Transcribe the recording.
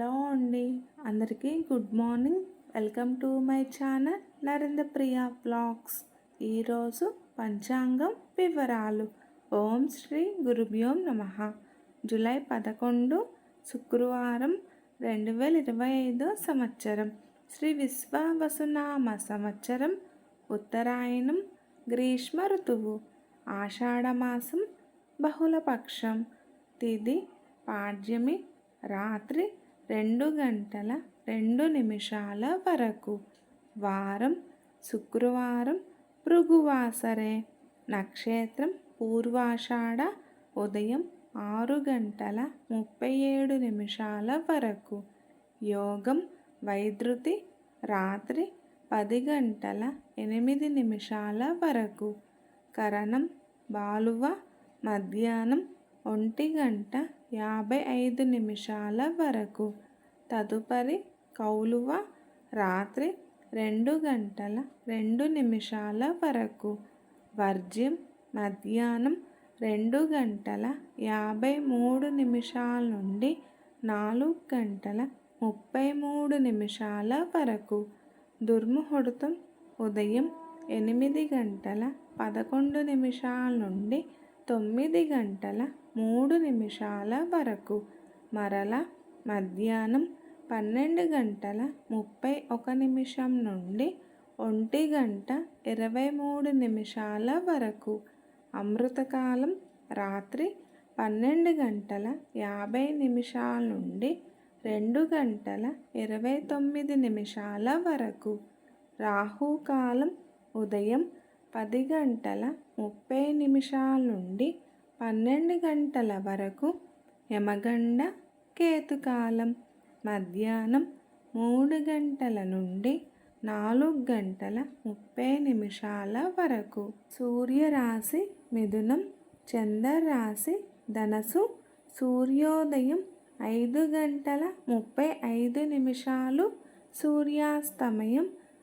Hello అండి. అందరికీ good morning. Welcome to my channel Narendra Priya blogs ఈరోజు పంచాంగం వివరాలు. ఓం శ్రీ గురుభ్యోం నమ. జూలై పదకొండు శుక్రవారం రెండు వేల ఇరవై ఐదో సంవత్సరం. శ్రీ విశ్వవసునామ సంవత్సరం ఉత్తరాయణం గ్రీష్మ ఋతువు ఆషాఢమాసం బహుళపక్షం తిది పాడ్యమి రాత్రి రెండు గంటల రెండు నిమిషాల వరకు. వారం శుక్రవారం భృగువాసరే. నక్షత్రం పూర్వాషాఢ ఉదయం ఆరు గంటల ముప్పై ఏడు నిమిషాల వరకు. యోగం వైద్యుతి రాత్రి పది గంటల ఎనిమిది నిమిషాల వరకు. కరణం బాలువ మధ్యాహ్నం ఒంటి గంట యాభై ఐదు నిమిషాల వరకు. తదుపరి కౌలువ రాత్రి రెండు గంటల రెండు నిమిషాల వరకు. వర్జ్యం మధ్యాహ్నం రెండు గంటల యాభై మూడు నిమిషాల నుండి నాలుగు గంటల ముప్పై మూడు నిమిషాల వరకు. దుర్ముహూర్తం ఉదయం ఎనిమిది గంటల పదకొండు నిమిషాల నుండి తొమ్మిది గంటల మూడు నిమిషాల వరకు మరల మధ్యాహ్నం పన్నెండు గంటల ముప్పై ఒక నిమిషం నుండి ఒంటి గంట ఇరవై మూడు నిమిషాల వరకు అమృతకాలం రాత్రి పన్నెండు గంటల యాభై నిమిషాల నుండి రెండు గంటల ఇరవై తొమ్మిది నిమిషాల వరకు రాహుకాలం ఉదయం పది గంటల ముప్పై నిమిషాల నుండి పన్నెండు గంటల వరకు యమగండ కేతుకాలం. మధ్యాహ్నం మూడు గంటల నుండి నాలుగు గంటల ముప్పై నిమిషాల వరకు సూర్యరాశి మిథునం చంద్రరాశి ధనసు. సూర్యోదయం ఐదు గంటల ముప్పై ఐదు నిమిషాలు. సూర్యాస్తమయం